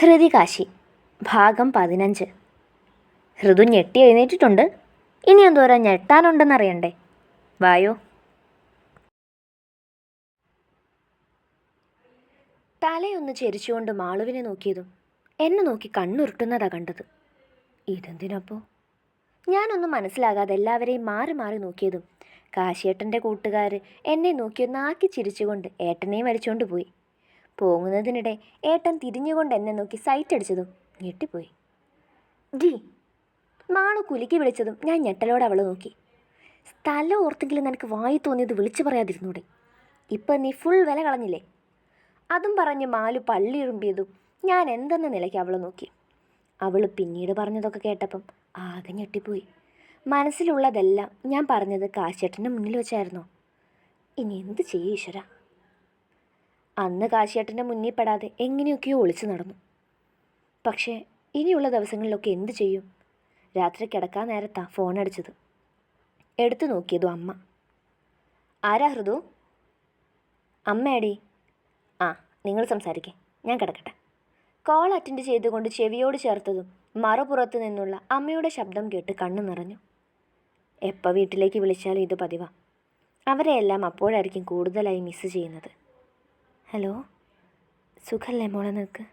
ഹൃതികാശി. ഭാഗം പതിനഞ്ച്. ഹൃദു ഞെട്ടി എഴുന്നേറ്റിട്ടുണ്ട്. ഇനി എന്തോരം ഞെട്ടാനുണ്ടെന്നറിയണ്ടേ? വായോ. തലയൊന്ന് ചെരിച്ചുകൊണ്ട് മാളുവിനെ നോക്കിയതും എന്നെ നോക്കി കണ്ണുരുട്ടുന്നതാ കണ്ടത്. ഇതെന്തിനപ്പോ? ഞാനൊന്നും മനസ്സിലാകാതെ എല്ലാവരെയും മാറി മാറി നോക്കിയതും കാശിയേട്ടന്റെ കൂട്ടുകാർ എന്നെ നോക്കിയൊന്നാക്കി നാക്കി ചിരിച്ചുകൊണ്ട് ഏട്ടനെയും വലിച്ചുകൊണ്ട് പോയി. പോകുന്നതിനിടെ ഏട്ടൻ തിരിഞ്ഞുകൊണ്ട് എന്നെ നോക്കി സൈറ്റ് അടിച്ചതും ഞെട്ടിപ്പോയി. ജി മാളു കുലുക്കി വിളിച്ചതും ഞാൻ ഞെട്ടലോടെ അവളെ നോക്കി. സ്ഥലം ഓർത്തെങ്കിലും നിനക്ക് വായി തോന്നിയത് വിളിച്ചു പറയാതിരുന്നൂടെ? ഇപ്പം നീ ഫുൾ വില കളഞ്ഞില്ലേ? അതും പറഞ്ഞ് മാലു പള്ളിയിറുമ്പിയതും ഞാൻ എന്തെന്ന നിലയ്ക്ക് അവളെ നോക്കി. അവൾ പിന്നീട് പറഞ്ഞതൊക്കെ കേട്ടപ്പം ആകെ ഞെട്ടിപ്പോയി. മനസ്സിലുള്ളതെല്ലാം ഞാൻ പറഞ്ഞത് കാശേട്ടന്റെ മുന്നിൽ വെച്ചായിരുന്നു? ഇനി എന്ത് ചെയ്യും ഈശ്വര? അന്ന് കാശിയേട്ടന്റെ മുന്നിൽ പെടാതെ എങ്ങനെയൊക്കെയോ ഒളിച്ചു നടന്നു. പക്ഷേ ഇനിയുള്ള ദിവസങ്ങളിലൊക്കെ എന്തു ചെയ്യും? രാത്രി കിടക്കാൻ നേരത്താ ഫോൺ അടിച്ചത്. എടുത്തു നോക്കിയതു അമ്മ. ആരാ ഹൃദു? അമ്മയാടി. ആ നിങ്ങൾ സംസാരിക്കേ. ഞാൻ കിടക്കട്ടെ. കോൾ അറ്റൻഡ് ചെയ്തുകൊണ്ട് ചെവിയോട് ചേർത്തതും മറുപുറത്തു നിന്നുള്ള അമ്മയുടെ ശബ്ദം കേട്ട് കണ്ണു നിറഞ്ഞു. എപ്പോൾ വീട്ടിലേക്ക് വിളിച്ചാലും ഇത് പതിവാ. അവരെയെല്ലാം അപ്പോഴായിരിക്കും കൂടുതലായി മിസ് ചെയ്യുന്നത്. ഹലോ? സുഖല്ലേ മോളെ നിനക്ക്?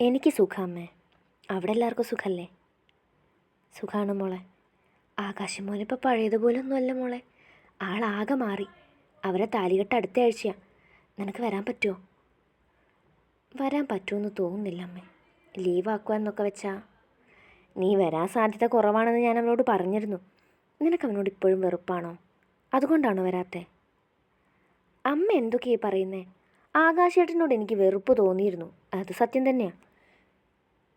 എനിക്ക് സുഖമേ അവിടെ എല്ലാവർക്കും സുഖല്ലേ? സുഖമാണ് മോളെ? ആകാശം മോനിപ്പോൾ പഴയതുപോലെ അല്ല മോളെ. ആളാകെ മാറി. അവരെ താലികെട്ട് അടുത്ത ആഴ്ചയാണ് നിനക്ക് വരാൻ പറ്റുമോ? വരാൻ പറ്റുമെന്ന് തോന്നുന്നില്ല അമ്മേ ലീവാക്കുക എന്നൊക്കെ വെച്ചാ. നീ വരാൻ സാധ്യത കുറവാണെന്ന് ഞാൻ അവനോട് പറഞ്ഞിരുന്നു. നിനക്ക് അവനോട് ഇപ്പോഴും വെറുപ്പാണോ? അതുകൊണ്ടാണോ വരാത്തേ? അമ്മ എന്തൊക്കെയാ പറയുന്നേ? ആകാശേട്ടനോട് എനിക്ക് വെറുപ്പ് തോന്നിയിരുന്നു. അത് സത്യം തന്നെയാണ്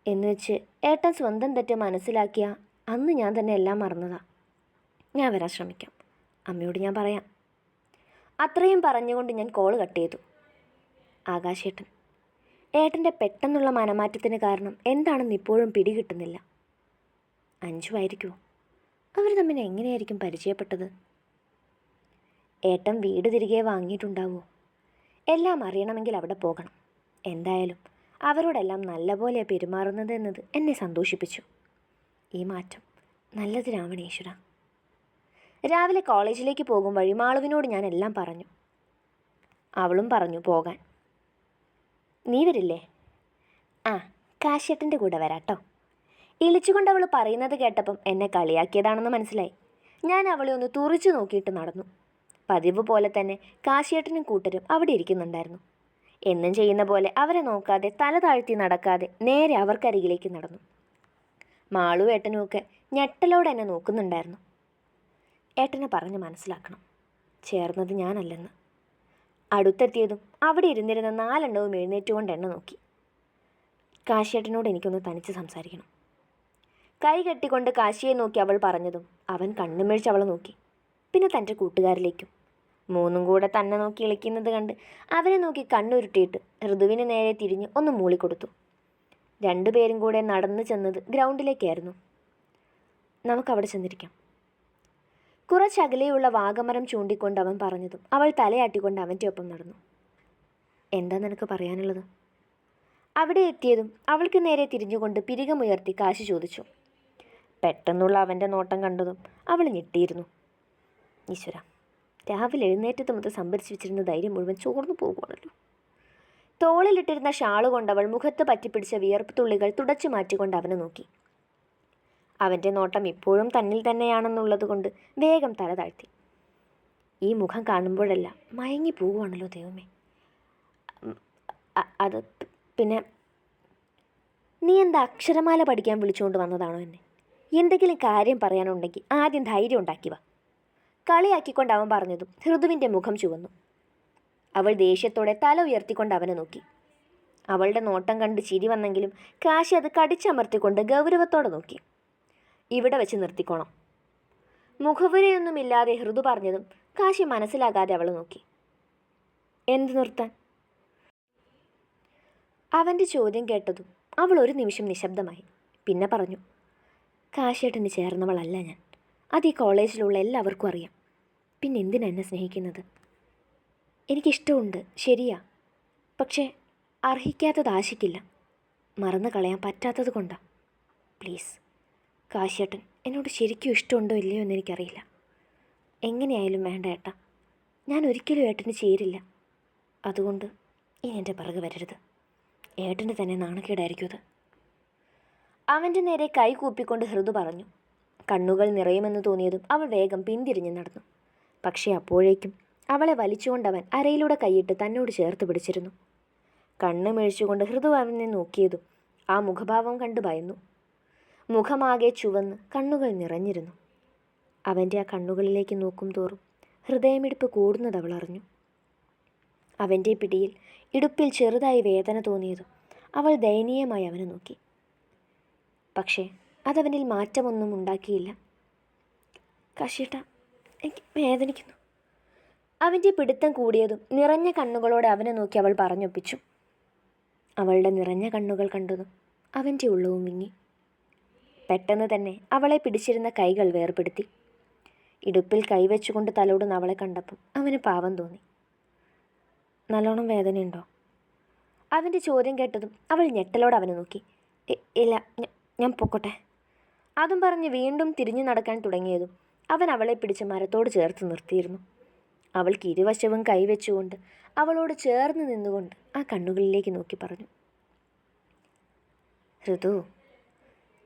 എന്ന് വെച്ച് ഏട്ടൻ സ്വന്തം തെറ്റ് മനസ്സിലാക്കിയ അന്ന് ഞാൻ തന്നെ എല്ലാം മറന്നതാ. ഞാൻ വരാൻ ശ്രമിക്കാം. അമ്മയോട് ഞാൻ പറയാം. അത്രയും പറഞ്ഞുകൊണ്ട് ഞാൻ കോൾ കട്ട് ചെയ്തു. ആകാശേട്ടൻ ഏട്ടന്റെ പെട്ടെന്നുള്ള മനമാറ്റത്തിന് കാരണം എന്താണെന്ന് ഇപ്പോഴും പിടികിട്ടുന്നില്ല. അഞ്ചു ആയിരിക്കുമോ അവർ തമ്മിൽ എങ്ങനെയായിരിക്കും പരിചയപ്പെട്ടത്? ഏട്ടൻ വീട് തിരികെ വാങ്ങിയിട്ടുണ്ടാവോ? എല്ലാം അറിയണമെങ്കിൽ അവിടെ പോകണം. എന്തായാലും അവരോടെല്ലാം നല്ലപോലെ പെരുമാറുന്നത് എന്നത് എന്നെ സന്തോഷിപ്പിച്ചു. ഈ മാറ്റം നല്ലത് രാവണേശ്വര രാവിലെ കോളേജിലേക്ക് പോകും വഴി മാളുവിനോട് ഞാൻ എല്ലാം പറഞ്ഞു. അവളും പറഞ്ഞു പോകാൻ. നീ വരില്ലേ? ആ കാശ്യത്തിന്റെ കൂടെ വരാട്ടോ. ഇളിച്ചുകൊണ്ട് അവൾ പറയുന്നത് കേട്ടപ്പം എന്നെ കളിയാക്കിയതാണെന്ന് മനസ്സിലായി. ഞാൻ അവളെ ഒന്ന് തുറിച്ചു നോക്കിയിട്ട് നടന്നു. പതിവ് പോലെ തന്നെ കാശിയേട്ടനും കൂട്ടരും അവിടെ ഇരിക്കുന്നുണ്ടായിരുന്നു. എന്നും ചെയ്യുന്ന പോലെ അവരെ നോക്കാതെ തല താഴ്ത്തി നടക്കാതെ നേരെ അവർക്കരികിലേക്ക് നടന്നു. മാളു ഏട്ടനുമൊക്കെ ഞെട്ടലോടെ എന്നെ നോക്കുന്നുണ്ടായിരുന്നു. ഏട്ടനെ പറഞ്ഞ് മനസ്സിലാക്കണം. ചേർന്നത് ഞാനല്ലെന്ന്. അടുത്തെത്തിയതും അവിടെ ഇരുന്നിരുന്ന നാലെണ്ണവും എഴുന്നേറ്റുകൊണ്ട് എണ്ണ നോക്കി. കാശിയേട്ടനോട് എനിക്കൊന്ന് തനിച്ച് സംസാരിക്കണം. കൈ കെട്ടിക്കൊണ്ട് കാശിയെ നോക്കി അവൾ പറഞ്ഞതും അവൻ കണ്ണുമിഴിച്ച് അവളെ നോക്കി. പിന്നെ തന്റെ കൂട്ടുകാരിലേക്കും മൂന്നും കൂടെ തന്നെ നോക്കി ഇളിക്കുന്നത് കണ്ട് അവരെ നോക്കി കണ്ണുരുട്ടിയിട്ട് ഋതുവിന് നേരെ തിരിഞ്ഞ് ഒന്ന് മൂളിക്കൊടുത്തു. രണ്ടുപേരും കൂടെ നടന്നു ചെന്നത് ഗ്രൗണ്ടിലേക്കായിരുന്നു. നമുക്കവിടെ ചെന്നിരിക്കാം. കുറച്ചകലെയുള്ള വാഗമരം ചൂണ്ടിക്കൊണ്ട് അവൻ പറഞ്ഞതും അവൾ തലയാട്ടിക്കൊണ്ട് അവന്റെ ഒപ്പം നടന്നു. എന്താ നിനക്ക് പറയാനുള്ളത്? അവിടെ എത്തിയതും അവൾക്ക് നേരെ തിരിഞ്ഞുകൊണ്ട് പിരികമുയർത്തി കാശ് ചോദിച്ചു. പെട്ടെന്നുള്ള അവന്റെ നോട്ടം കണ്ടതും അവൾ ഞെട്ടിയിരുന്നു. ഈശ്വര രാവിലെ എഴുന്നേറ്റത്ത് മുതൽ സംഭരിച്ചു വെച്ചിരുന്ന ധൈര്യം മുഴുവൻ ചോർന്നു പോകുവാണല്ലോ. തോളിലിട്ടിരുന്ന ഷാൾ കൊണ്ടവൾ മുഖത്ത് പറ്റിപ്പിടിച്ച വിയർപ്പ് തുള്ളികൾ തുടച്ചു മാറ്റിക്കൊണ്ട് അവനെ നോക്കി. അവന്റെ നോട്ടം ഇപ്പോഴും തന്നിൽ തന്നെയാണെന്നുള്ളത് കൊണ്ട് വേഗം തല താഴ്ത്തി. ഈ മുഖം കാണുമ്പോഴല്ല മയങ്ങി പോവുകയാണല്ലോ ദൈവമേ. അത് പിന്നെ നീ എന്താ അക്ഷരമാല പഠിക്കാൻ വിളിച്ചുകൊണ്ട് വന്നതാണോ എന്നെ? എന്തെങ്കിലും കാര്യം പറയാനുണ്ടെങ്കിൽ ആദ്യം ധൈര്യം ഉണ്ടാക്കി വാ. കളിയാക്കിക്കൊണ്ട് അവൻ പറഞ്ഞതും ഹൃദുവിന്റെ മുഖം ചുവന്നു. അവൾ ദേഷ്യത്തോടെ തല ഉയർത്തിക്കൊണ്ട് അവനെ നോക്കി. അവളുടെ നോട്ടം കണ്ട് ചിരി വന്നെങ്കിലും കാശി അത് കടിച്ചമർത്തിക്കൊണ്ട് ഗൗരവത്തോടെ നോക്കി. ഇവിടെ വെച്ച് നിർത്തിക്കോണം. മുഖവുരയൊന്നുമില്ലാതെ ഹൃദു പറഞ്ഞതും കാശി മനസ്സിലാകാതെ അവൾ നോക്കി. എന്ത് നിർത്താൻ? അവന്റെ ചോദ്യം കേട്ടതും അവൾ ഒരു നിമിഷം നിശബ്ദമായി. പിന്നെ പറഞ്ഞു കാശേട്ടന് ചേർന്നവളല്ല ഞാൻ. അത് ഈ കോളേജിലുള്ള എല്ലാവർക്കും അറിയാം. പിന്നെ എന്തിനാ എന്നെ സ്നേഹിക്കുന്നത്? എനിക്കിഷ്ടമുണ്ട് ശരിയാ. പക്ഷേ അർഹിക്കാത്തത് ആശിക്കില്ല. മറന്നു കളയാൻ പറ്റാത്തത് കൊണ്ടാണ് പ്ലീസ് കാശിയേട്ടൻ എന്നോട് ശരിക്കും ഇഷ്ടമുണ്ടോ ഇല്ലയോ എന്ന് എനിക്കറിയില്ല. എങ്ങനെയായാലും വേണ്ട ഏട്ടാ. ഞാൻ ഒരിക്കലും ഏട്ടന് ചേരില്ല. അതുകൊണ്ട് ഇനി എന്റെ പിറകെ വരരുത്. ഏട്ടന് തന്നെ നാണക്കേടായിരിക്കും അത്. അവന്റെ നേരെ കൈ കൂപ്പിക്കൊണ്ട് ഹൃദു പറഞ്ഞു. കണ്ണുകൾ നിറയുമെന്ന് തോന്നിയതും അവൾ വേഗം പിന്തിരിഞ്ഞ് നടന്നു. പക്ഷേ അപ്പോഴേക്കും അവളെ വലിച്ചുകൊണ്ടവൻ അരയിലൂടെ കൈയിട്ട് തന്നോട് ചേർത്ത് പിടിച്ചിരുന്നു. കണ്ണ് മിഴിച്ചുകൊണ്ട് ഹൃദു അവനെ നോക്കിയതും ആ മുഖഭാവം കണ്ട് ഭയന്നു. മുഖമാകെ ചുവന്ന് കണ്ണുകൾ നിറഞ്ഞിരുന്നു. അവന്റെ ആ കണ്ണുകളിലേക്ക് നോക്കും തോറും ഹൃദയമിടിപ്പ് കൂടുന്നത് അവൾ അറിഞ്ഞു. അവന്റെ പിടിയിൽ ഇടുപ്പിൽ ചെറുതായി വേദന തോന്നിയതും അവൾ ദയനീയമായി അവനെ നോക്കി. പക്ഷേ അതവനിൽ മാറ്റമൊന്നും ഉണ്ടാക്കിയില്ല. കശിട്ട എനിക്ക് വേദനിക്കുന്നു. അവന്റെ പിടുത്തം കൂടിയതും നിറഞ്ഞ കണ്ണുകളോടെ അവനെ നോക്കി അവൾ പറഞ്ഞൊപ്പിച്ചു. അവളുടെ നിറഞ്ഞ കണ്ണുകൾ കണ്ടതും അവന്റെ ഉള്ളവും വിങ്ങി. പെട്ടെന്ന് തന്നെ അവളെ പിടിച്ചിരുന്ന കൈകൾ വേർപെടുത്തി. ഇടുപ്പിൽ കൈവച്ചുകൊണ്ട് തലോടുന്ന അവളെ കണ്ടപ്പോൾ അവന് പാവം തോന്നി. നല്ലോണം വേദനയുണ്ടോ? അവന്റെ ചോദ്യം കേട്ടതും അവൾ ഞെട്ടലോടെ അവനെ നോക്കി. ഇല്ല ഞാൻ പൊക്കോട്ടെ. അതും പറഞ്ഞ് വീണ്ടും തിരിഞ്ഞു നടക്കാൻ തുടങ്ങിയതും അവൻ അവളെ പിടിച്ച് മരത്തോട് ചേർത്ത് നിർത്തിയിരുന്നു. അവൾക്ക് ഇരുവശവും കൈവച്ചുകൊണ്ട് അവളോട് ചേർന്ന് നിന്നുകൊണ്ട് ആ കണ്ണുകളിലേക്ക് നോക്കി പറഞ്ഞു. ഋതു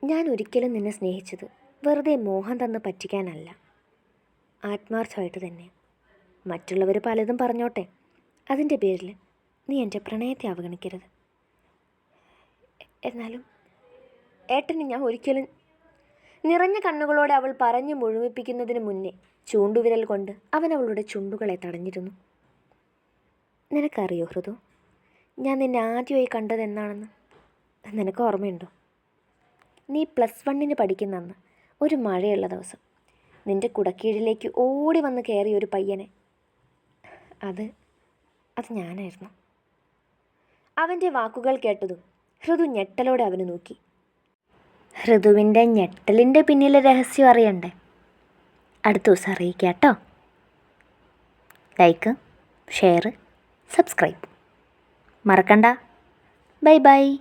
ഞാൻ ഒരിക്കലും നിന്നെ സ്നേഹിച്ചത് വെറുതെ മോഹം തന്ന് പറ്റിക്കാനല്ല. ആത്മാർത്ഥമായിട്ട് തന്നെ. മറ്റുള്ളവർ പലതും പറഞ്ഞോട്ടെ. അതിന്റെ പേരിൽ നീ എന്റെ പ്രണയത്തെ അവഗണിക്കരുത്. എന്നാലും ഏട്ടന് ഞാൻ ഒരിക്കലും നിറഞ്ഞ കണ്ണുകളോടെ അവൾ പറഞ്ഞു മുഴുമിപ്പിക്കുന്നതിന് മുന്നേ ചൂണ്ടുവിരൽ കൊണ്ട് അവൻ അവളുടെ ചുണ്ടുകളെ തടഞ്ഞിരുന്നു. നിനക്കറിയോ ഹൃദു ഞാൻ നിന്നെ ആദ്യമായി കണ്ടത് എന്നാണെന്ന് നിനക്ക് ഓർമ്മയുണ്ടോ? നീ പ്ലസ് വണ്ണിന് പഠിക്കുന്ന അന്ന് ഒരു മഴയുള്ള ദിവസം നിന്റെ കുടക്കീഴിലേക്ക് ഓടി വന്ന് കയറിയ ഒരു പയ്യനെ. അത് അത് ഞാനായിരുന്നു. അവന്റെ വാക്കുകൾ കേട്ടതും ഹൃദു ഞെട്ടലോടെ അവന് നോക്കി. ഹൃദുവിന്റെ ഞെട്ടലിന്റെ പിന്നിലെ രഹസ്യം അറിയണ്ടേ? അടുത്ത ദിവസം അറിയിക്കാം കേട്ടോ. ലൈക്ക് ഷെയർ സബ്സ്ക്രൈബ് മറക്കണ്ട. Bye bye